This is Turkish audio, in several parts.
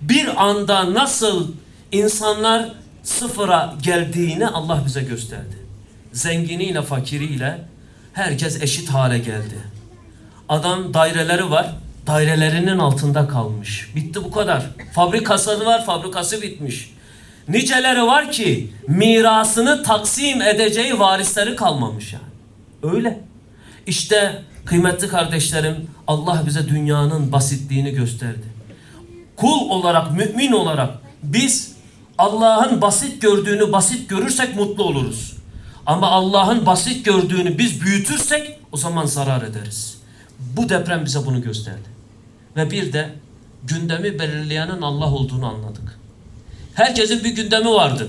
bir anda nasıl insanlar sıfıra geldiğini Allah bize gösterdi. Zenginiyle fakiriyle herkes eşit hale geldi. Adam daireleri var, dairelerinin altında kalmış. Bitti bu kadar. Fabrikası var, fabrikası bitmiş. Niceleri var ki mirasını taksim edeceği varisleri kalmamış yani. Öyle. İşte kıymetli kardeşlerim Allah bize dünyanın basitliğini gösterdi. Kul olarak, mümin olarak biz Allah'ın basit gördüğünü basit görürsek mutlu oluruz. Ama Allah'ın basit gördüğünü biz büyütürsek o zaman zarar ederiz. Bu deprem bize bunu gösterdi. Ve bir de gündemi belirleyenin Allah olduğunu anladık. Herkesin bir gündemi vardı.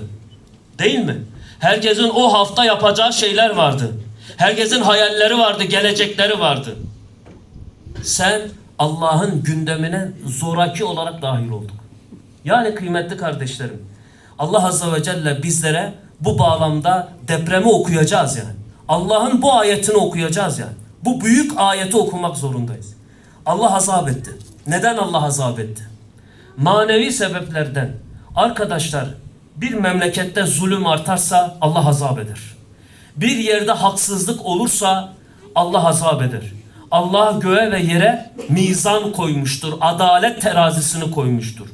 Değil mi? Herkesin o hafta yapacağı şeyler vardı. Herkesin hayalleri vardı, gelecekleri vardı. Sen Allah'ın gündemine zoraki olarak dahil olduk. Yani kıymetli kardeşlerim, Allah Azze ve Celle bizlere bu bağlamda depremi okuyacağız yani. Allah'ın bu ayetini okuyacağız yani. Bu büyük ayeti okumak zorundayız. Allah azap etti. Neden Allah azap etti? Manevi sebeplerden. Arkadaşlar bir memlekette zulüm artarsa Allah azap eder. Bir yerde haksızlık olursa Allah azap eder. Allah göğe ve yere mizan koymuştur. Adalet terazisini koymuştur.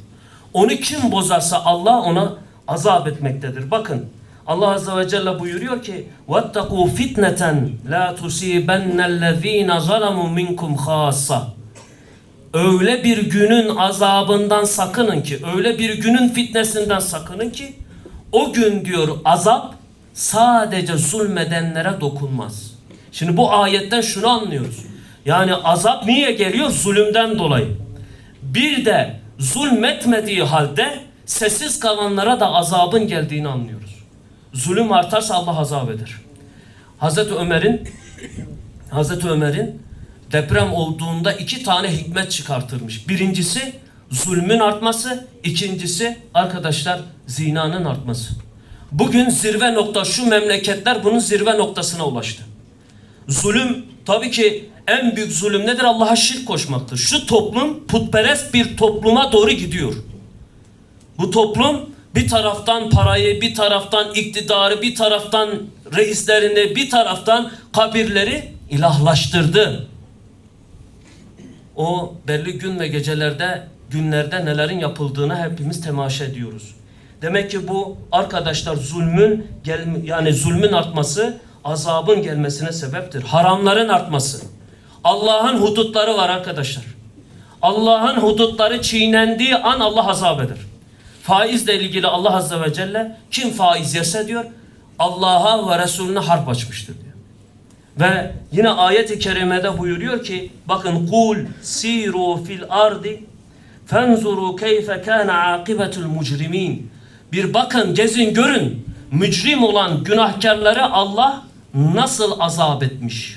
Onu kim bozarsa Allah ona azap etmektedir. Bakın Allah Azze ve Celle buyuruyor ki وَاتَّقُوا فِتْنَةً لَا تُصِيبَنَّ الَّذ۪ينَ ظَلَمُوا مِنْكُمْ خَاصَّةً Öyle bir günün azabından sakının ki, öyle bir günün fitnesinden sakının ki, o gün diyor azap sadece zulmedenlere dokunmaz. Şimdi bu ayetten şunu anlıyoruz. Yani azap niye geliyor? Zulümden dolayı. Bir de zulmetmediği halde sessiz kalanlara da azabın geldiğini anlıyoruz. Zulüm artarsa Allah azap eder. Hazreti Ömer'in Hazreti Ömer'in deprem olduğunda iki tane hikmet çıkartırmış. Birincisi zulmün artması, ikincisi arkadaşlar zinanın artması. Bugün zirve nokta şu memleketler bunun zirve noktasına ulaştı. Zulüm tabii ki en büyük zulüm nedir? Allah'a şirk koşmaktır. Şu toplum putperest bir topluma doğru gidiyor. Bu toplum bir taraftan parayı, bir taraftan iktidarı, bir taraftan reislerini, bir taraftan kabirleri ilahlaştırdı. O belli gün ve gecelerde, günlerde nelerin yapıldığını hepimiz temaşa ediyoruz. Demek ki bu arkadaşlar zulmün gel yani zulmün artması azabın gelmesine sebeptir. Haramların artması. Allah'ın hudutları var arkadaşlar. Allah'ın hudutları çiğnendiği an Allah azap eder. Faizle ilgili Allah Azze ve Celle kim faiz yerse diyor Allah'a ve Resulüne harp açmıştır diyor. Ve yine ayet-i kerimede buyuruyor ki bakın kul siru fil ardi fenzuru keyfe kana akibetul mucrimin. Bir bakın gezin görün mücrim olan günahkarları Allah nasıl azap etmiş.